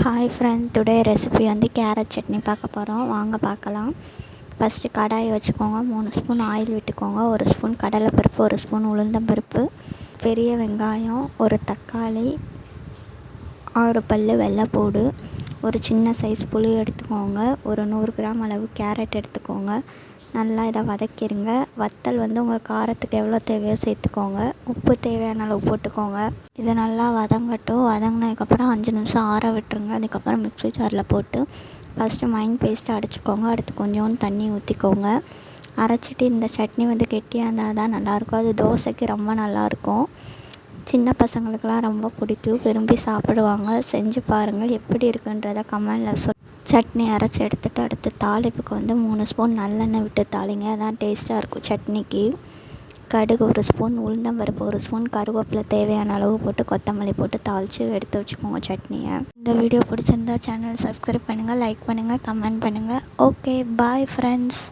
Hi friend today recipe வந்து carrot chutney பார்க்க போகிறோம் வாங்க பார்க்கலாம். ஃபஸ்ட்டு கடாயை வச்சுக்கோங்க. மூணு ஸ்பூன் ஆயில் விட்டுக்கோங்க. ஒரு ஸ்பூன் கடலைப்பருப்பு ஒரு ஸ்பூன் உளுந்தம்பருப்பு பெரிய வெங்காயம் ஒரு தக்காளி ஆறு பல் வெள்ளைப்பூடு ஒரு சின்ன சைஸ் புளி எடுத்துக்கோங்க. ஒரு நூறு கிராம் அளவு கேரட் எடுத்துக்கோங்க. நல்லா இதை வதக்கிடுங்க வத்தல் வந்து உங்கள் காரத்துக்கு எவ்வளோ தேவையோ சேர்த்துக்கோங்க. உப்பு தேவையான அளவு போட்டுக்கோங்க. இது நல்லா வதங்கட்டும். வதங்கினதுக்கப்புறம் அஞ்சு நிமிஷம் ஆற விட்டுருங்க. அதுக்கப்புறம் மிக்ஸி ஜாரில் போட்டு ஃபஸ்ட்டு மைண்ட் பேஸ்ட்டு அடிச்சுக்கோங்க. அடுத்து கொஞ்சோண்டு தண்ணி ஊற்றிக்கோங்க அரைச்சிட்டு இந்த சட்னி வந்து கெட்டியாக இருந்தால் தான் நல்லாயிருக்கும். அது தோசைக்கு ரொம்ப நல்லாயிருக்கும். சின்ன பசங்களுக்கெல்லாம் ரொம்ப பிடிக்கும். விரும்பி சாப்பிடுவாங்க. செஞ்சு பாருங்கள் எப்படி இருக்குன்றத கமெண்டில் சொல் சட்னி அரைச்சி எடுத்துகிட்டு அடுத்து தாளிப்புக்கு வந்து மூணு ஸ்பூன் நல்லெண்ணெய் விட்டு தாளிங்க. அதான் டேஸ்ட்டாக இருக்கும் சட்னிக்கு. கடுகு ஒரு ஸ்பூன் உளுந்தம்பருப்பு ஒரு ஸ்பூன் கருவேப்பிலை தேவையான அளவு போட்டு கொத்தமல்லி போட்டு தாளித்து எடுத்து வச்சுக்கோங்க சட்னியை. இந்த வீடியோ பிடிச்சிருந்தா சேனல் சப்ஸ்கிரைப் பண்ணுங்கள் லைக் பண்ணுங்கள் கமெண்ட் பண்ணுங்கள் ஓகே பாய் ஃப்ரெண்ட்ஸ்